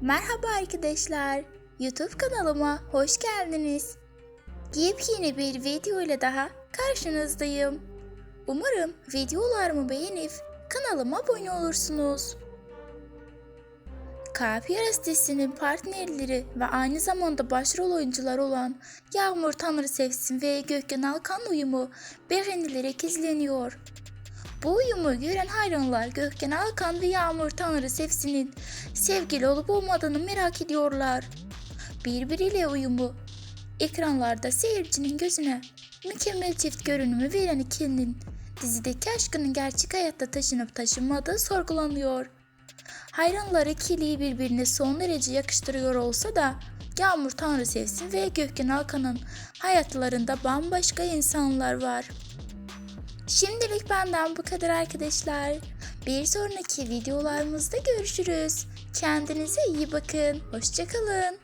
Merhaba arkadaşlar. YouTube kanalıma hoş geldiniz. Yepyeni bir video ile daha karşınızdayım. Umarım videolarımı beğenip kanalıma abone olursunuz. Kalp Yarası dizisinin partnerleri ve aynı zamanda başrol oyuncular olan Yağmur Tanrı Sevsin ve Gökhan Alkan uyumu beğenilerek izleniyor. Bu uyumu gören hayranlar Gökhan Alkan ve Yağmur Tanrı Sevsin'in sevgili olup olmadığını merak ediyorlar. Birbiriyle uyumu ekranlarda seyircinin gözüne mükemmel çift görünümü veren ikilinin dizideki aşkının gerçek hayatta taşınıp taşınmadığı sorgulanıyor. Hayranlar ikiliyi birbirine son derece yakıştırıyor olsa da Yağmur Tanrı Sevsin ve Gökhan Alkan'ın hayatlarında bambaşka insanlar var. Şimdilik benden bu kadar arkadaşlar. Bir sonraki videolarımızda görüşürüz. Kendinize iyi bakın. Hoşçakalın.